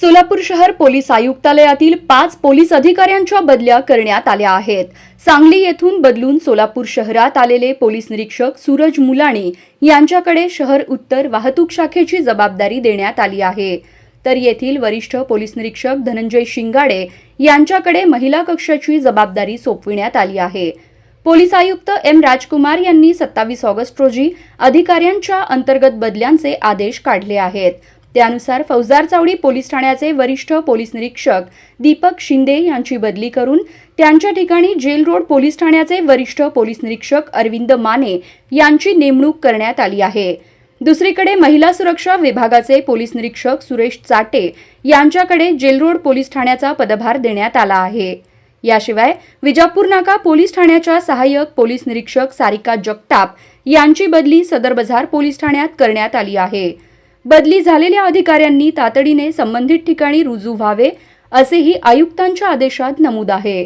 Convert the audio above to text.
सोलापूर शहर पोलीस आयुक्तालयातील पाच पोलीस अधिकाऱ्यांच्या बदल्या करण्यात आल्या आहेत. सांगली येथून बदलून सोलापूर शहरात आलेले पोलीस निरीक्षक सूरज मुलाणी यांच्याकडे शहर उत्तर वाहतूक शाखेची जबाबदारी देण्यात आली आहे. तर येथील वरिष्ठ पोलीस निरीक्षक धनंजय शिंगाडे यांच्याकडे महिला कक्षाची जबाबदारी सोपविण्यात आली आहे. पोलीस आयुक्त एम राजकुमार यांनी सत्तावीस ऑगस्ट रोजी अधिकाऱ्यांच्या अंतर्गत बदल्यांचे आदेश काढले आहेत. त्यानुसार फौजदार चावडी पोलीस ठाण्याचे वरिष्ठ पोलीस निरीक्षक दीपक शिंदे यांची बदली करून त्यांच्या ठिकाणी जेल रोड पोलीस ठाण्याचे वरिष्ठ पोलीस निरीक्षक अरविंद माने यांची नेमणूक करण्यात आली आहे. दुसरीकडे महिला सुरक्षा विभागाचे पोलीस निरीक्षक सुरेश चाटे यांच्याकडे जेल रोड पोलीस ठाण्याचा पदभार देण्यात आला आहे. याशिवाय विजापूर नाका पोलीस ठाण्याच्या सहाय्यक पोलीस निरीक्षक सारिका जगताप यांची बदली सदर बझार पोलीस ठाण्यात करण्यात आली आहे. बदली झालेल्या अधिकाऱ्यांनी तातडीने संबंधित ठिकाणी रुजू व्हावे असेही आयुक्तांच्या आदेशात नमूद आहे.